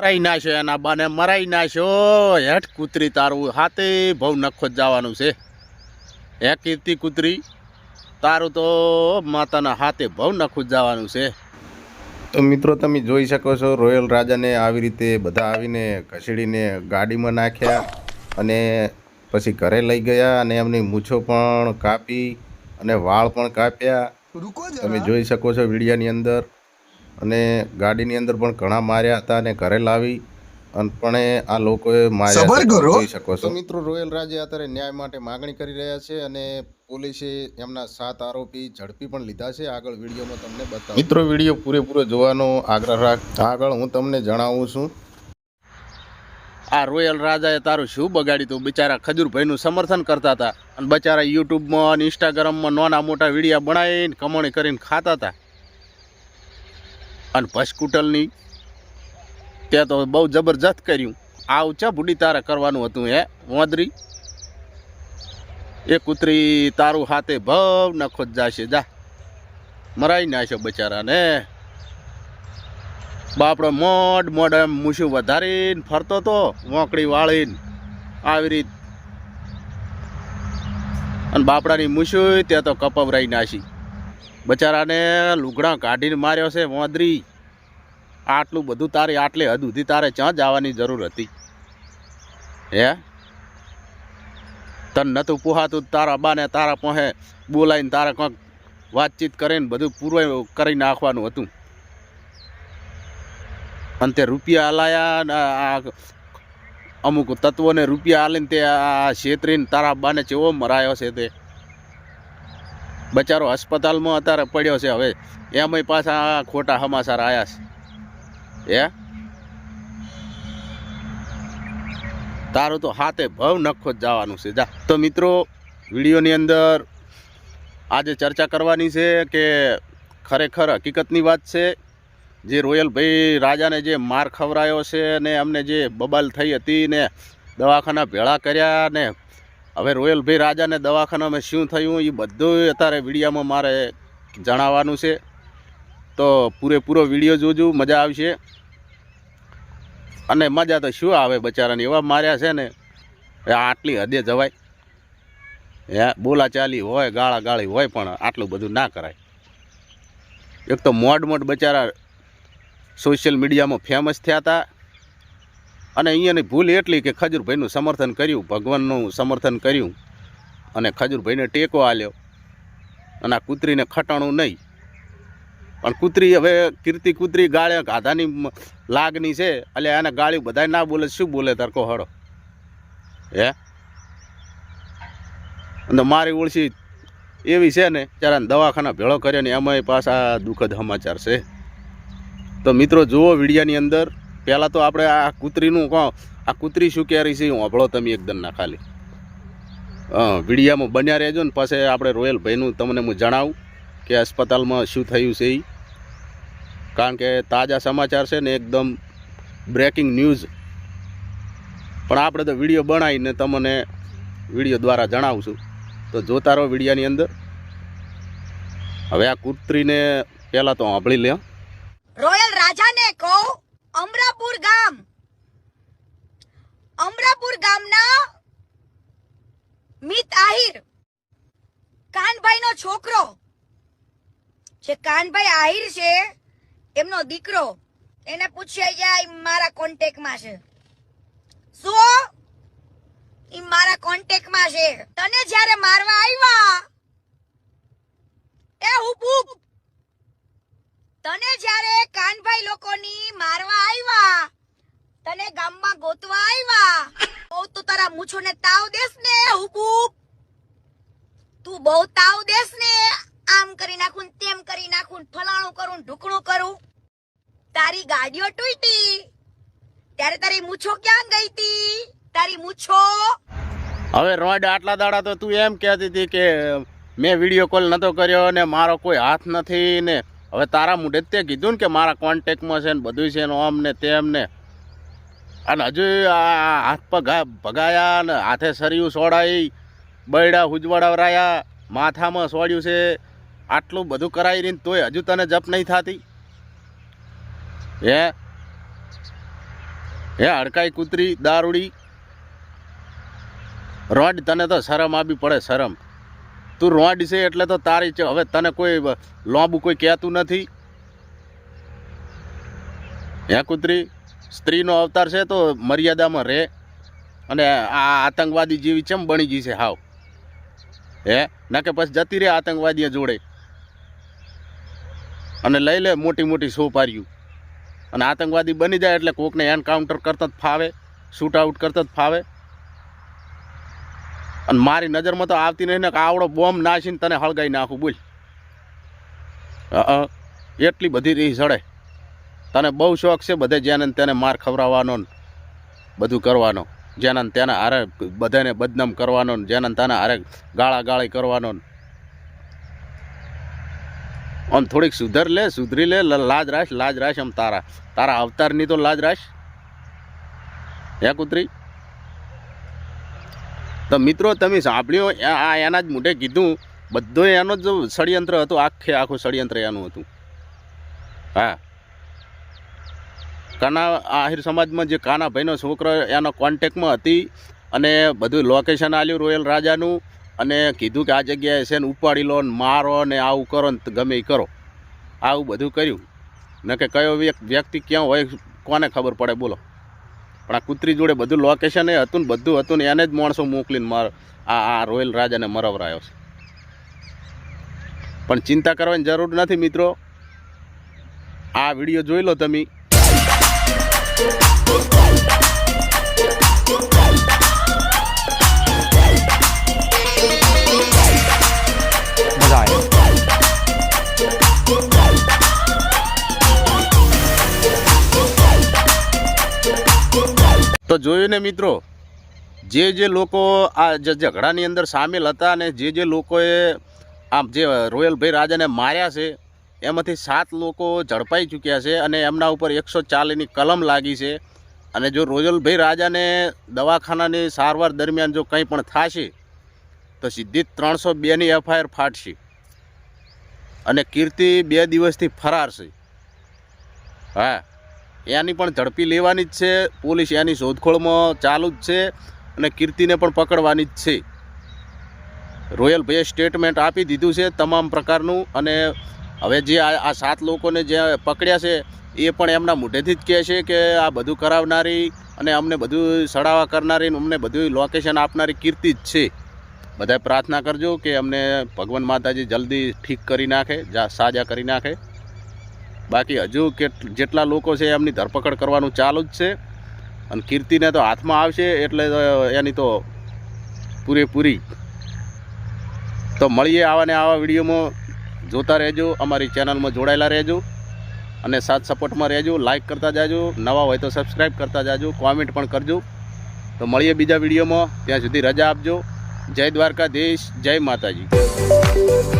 મરાઈ નાખ્યો એના બાને મરાઈ નાખ્યો હેઠ કૂતરી તારું હાથે ભવ નખો જ જવાનું છે. હે કીર્તિ કૂતરી તારું તો માતાના હાથે ભવ નખો જ જવાનું છે. તો મિત્રો તમે જોઈ શકો છો રોયલ રાજાને આવી રીતે બધા આવીને ઘસીડીને ગાડીમાં નાખ્યા અને પછી ઘરે લઈ ગયા અને એમની મૂછો પણ કાપી અને વાળ પણ કાપ્યા. તમે જોઈ શકો છો વિડીયાની અંદર. અને ગાડીની અંદર પણ ઘણા માર્યા હતા અને ઘરે લાવી અને પણ આ લોકોએ માર્યા. જોઈ શકો છો. મિત્રો રોયલ રાજે અત્યારે ન્યાય માટે માગણી કરી રહ્યા છે અને પોલીસે એમના સાત આરોપી ઝડપી પણ લીધા છે. આગળ વિડીયોમાં તમને બતાવ. મિત્રો વીડિયો પૂરેપૂરો જોવાનો આગ્રહ રાખ. આગળ હું તમને જણાવું છું. આ રોયલ રાજાએ તારું શું બગાડ્યું હતું બિચારા ખજૂરભાઈનું સમર્થન કરતા હતા અને બિચારા યુટ્યુબમાં અને ઇન્સ્ટાગ્રામમાં નાના મોટા વિડીયા બનાવીને કમાણી કરીને ખાતા હતા. અને ભસકુટલની તે તો બહુ જબરજસ્ત કર્યું. આ ઊંચા ભૂડી તારે કરવાનું હતું હે વાંદરી એ કૂતરી તારું હાથે ભવ નખો જ જાશે, જા. મરાઈ નાખ્યો બચારાને. બાપડો મોડ મોડ એમ મૂછું વધારીને ફરતો તો મોકળી વાળીને આવી રીત. અને બાપડાની મૂછું ત્યાં તો કપવરાઈ નાસી બચારાને લુગડા કાઢીને માર્યો છે મોદરી આટલું બધું તારે આટલે હદ સુધી તારે ક્યાં જવાની જરૂર હતી? હે? તન નતું પુહાતું, તારા બાને તારા પોહે બોલાવીને તારા કંઈક વાતચીત કરીને બધું પૂરું કરી નાખવાનું હતું. અને તે રૂપિયા હલાયા અમુક તત્વોને રૂપિયા હાલીને તે આ છેતરીને તારા બાને ચેવો મરાયો છે તે? બચારો હસ્પતાલમાં અત્યારે પડ્યો છે હવે. એમાંય પાછા ખોટા સમાચાર આવ્યા છે. હે? તારું તો હાથે ભવ નખો જ જવાનું છે. જા. તો મિત્રો, વિડીયોની અંદર આજે ચર્ચા કરવાની છે કે ખરેખર હકીકતની વાત છે જે રોયલભાઈ રાજાને જે માર ખવરાયો છે ને અમને જે બબાલ થઈ હતી ને દવાખાના ભેળા કર્યા ને હવે રોયલભાઈ રાજાને દવાખાનામાં શું થયું, એ બધું અત્યારે વિડીયામાં મારે જણાવવાનું છે. તો પૂરેપૂરો વીડિયો જોજો, મજા આવશે. અને મજા તો શું આવે બચારાને, એવા માર્યા છે ને આટલી હદે જવાય. હે, બોલાચાલી હોય ગાળા ગાળી હોય, પણ આટલું બધું ના કરાય. એક તો મોડ મોડ બચારા સોશિયલ મીડિયામાં ફેમસ થયા હતા. અને અહીંયાની ભૂલ એટલી કે ખજૂરભાઈનું સમર્થન કર્યું, ભગવાનનું સમર્થન કર્યું, અને ખજૂરભાઈને ટેકો આલ્યો. અને આ કૂતરીને ખટાણું નહીં. પણ કૂતરી હવે કીર્તિ કૂતરી ગાળે, ગાધાની લાગણી છે. એટલે એને ગાળ્યું બધાય, ના બોલે શું બોલે તરકો હળો હે? અને મારી ઓળશી એવી છે ને ત્યારે દવાખાના ભેળો કર્યો ને, એમાંય પાછા દુઃખદ સમાચાર છે. તો મિત્રો, જુઓ વિડીયાની અંદર પહેલાં તો આપણે આ કૂતરીનું કહો, આ કૂતરી શું કહેરી છે, હું અભળો તમે એકદમ ના ખાલી. હા વિડીયામાં બન્યા રહેજો ને પછી આપણે રોયલ ભાઈનું તમને હું જણાવું કે અસ્પતાલમાં શું થયું છે એ કારણ કે તાજા સમાચાર છે ને એકદમ બ્રેકિંગ ન્યૂઝ પણ આપણે તો વીડિયો બનાવીને તમને વીડિયો દ્વારા જણાવશું તો જોતા રહો વિડીયાની અંદર. હવે આ કૂતરીને પહેલાં તો સાંભળી લે રોયલ રાજાને કહો અમરાપુર ગામ. અમરાપુર ગામના મિત આહિર કાનભાઈ નો છોકરો. જે કાનભાઈ આહિર છે, એમનો દીકરો. એને પૂછ્યા જાય મારા કોન્ટેક્ટમાં છે. શું? ઈ મારા કોન્ટેક્ટમાં છે. તને જ્યારે મારવા આવ્યા, એ હું તને જ્યારે કાનભાઈ લોકોની મારવા આવ્યા તને ગામમાં ગોતવા આવ્યા બહુ તું તારા મૂછોને તાવ દેસ ને હુબુબ તું બહુ તાવ દેસ ને. આમ કરી નાખું તેમ કરી નાખું ફલાણું કરું ઢુકણું કરું. તારી ગાડીઓ તૂટી. ત્યારે તારી મૂછો ક્યાં ગઈ તી? તારી મૂછો. હવે રોડ આટલા દાડા તો તું એમ કહેતી હતી કે મેં વીડિયો કોલ નતો કર્યો ને મારો કોઈ હાથ નથી ને હવે તારા મુઢે તે કીધું ને કે મારા કોન્ટેકમાં છે ને બધું છે ને ઓમ ને તેમ ને. અને હજુ આ હાથ પગ ભગાયા ને હાથે સરિયું સોડાઈ, બૈડા હુજવડાવરાયા માથામાં સોડ્યું છે. આટલું બધું કરાવી રહીને તોય હજુ તને જપ નહીં થતી? હે? હે હડકાઈ કૂતરી દારૂડી? રોડ તને તો શરમ આવી પડે, શરમ. તું રોડ છે એટલે તો તારી છે. હવે તને કોઈ લોંબુ કોઈ કહેતું નથી. હે કુતરી? સ્ત્રીનો અવતાર છે તો મર્યાદામાં રહે. અને આ આતંકવાદી જેવી ચેમ બની ગઈ છે હાવ? હે? ના કે પછી જતી રહે આતંકવાદીએ જોડે. અને લઈ લે મોટી મોટી સોપારીઓ. અને આતંકવાદી બની જાય એટલે કોકને એન્કાઉન્ટર કરતા જ ફાવે શૂટ આઉટ કરતા જ ફાવે. અને મારી નજરમાં તો આવતી નહીં ને કે આવડો બોમ્બ નાસીને તને હળગાઈ નાખું, બોલ. એટલી બધી રીહ ચડે તને બહુ શોખ છે બધે જેને તેને માર ખવડાવવાનો ને બધું કરવાનો. જેને તેને તેના હારે બધાને બદનામ કરવાનો ને જેના ને હારે ગાળા ગાળી કરવાનો ને. આમ થોડીક સુધર લે, સુધરી લ- લાજ રાખ લાજ રાખ આમ તારા. તારા અવતારની તો લાજ રાખ. હે કૂતરી? તો મિત્રો, તમે સાંભળ્યો, આ એના જ મોઢે કીધું, બધો એનો જ ષડયંત્ર હતું, આખે આખું ષડયંત્ર એનું હતું. હા. કાના આહિર સમાજમાં જે કાનાભાઈનો છોકરો એના કોન્ટેક્ટમાં હતી અને બધું લોકેશન આલ્યું રોયલ રાજાનું અને કીધું કે આ જગ્યાએ છે ને ઉપાડી લો ને મારો ને આવું કરો ને ગમે એ કરો. આવું બધું કર્યું. ન કે કયો વ્યક- વ્યક્તિ ક્યાં હોય, કોને ખબર પડે? બોલો. પણ આ કૂતરી જોડે બધું લોકેશન એ હતું ને બધું હતું ને એને જ માણસો મોકલીને માર આ આ રોયલ રાજાને મરવરાયો છે. પણ ચિંતા કરવાની જરૂર નથી મિત્રો. આ વીડિયો જોઈ લો તમે. જોયું ને મિત્રો? જે જે લોકો આ ઝઘડાની અંદર સામેલ હતા અને જે જે લોકોએ આમ જે રોયલભાઈ રાજાને માર્યા છે, એમાંથી સાત લોકો ઝડપાઈ ચૂક્યા છે અને એમના ઉપર એકસો ચાલીસની કલમ લાગી છે. અને જો રોયલભાઈ રાજાને દવાખાનાની સારવાર દરમિયાન જો કંઈ પણ થશે, તો સીધી ત્રણસો બેની એફઆઈઆર ફાટશે અને કીર્તિ બે દિવસથી ફરાર છે. હા. એની પણ ઝડપી લેવાની જ છે. પોલીસ એની શોધખોળમાં ચાલુ જ છે અને કીર્તિને પણ પકડવાની જ છે. રોયલ ભાઈએ સ્ટેટમેન્ટ આપી દીધું છે તમામ પ્રકારનું અને હવે જે આ સાત લોકોને જે પકડ્યા છે, એ પણ એમના મોઢેથી જ કહે છે કે આ બધું કરાવનારી અને અમને બધું સડાવા કરનારી અમને બધું લોકેશન આપનારી કીર્તિ જ છે. બધાએ પ્રાર્થના કરજો કે અમને ભગવાન માતાજી જલ્દી ઠીક કરી નાખે સાજા કરી નાખે. બાકી હજુ જેટલા લોકો છે એમની ધરપકડ કરવાનું ચાલુ જ છે. અને કીર્તિને તો હાથમાં આવશે એટલે એની તો પૂરેપૂરી. તો મળીએ આવાને આવા વિડીયોમાં. જોતા રહેજો, અમારી ચેનલમાં જોડાયેલા રહેજો. અને સાથ સપોર્ટમાં રહેજો લાઇક કરતા જાજો, નવા હોય તો સબસ્ક્રાઈબ કરતા જાજો, કોમેન્ટ પણ કરજો. તો મળીએ બીજા વિડીયોમાં, ત્યાં સુધી રજા આપજો. જય દ્વારકાધીશ, જય માતાજી.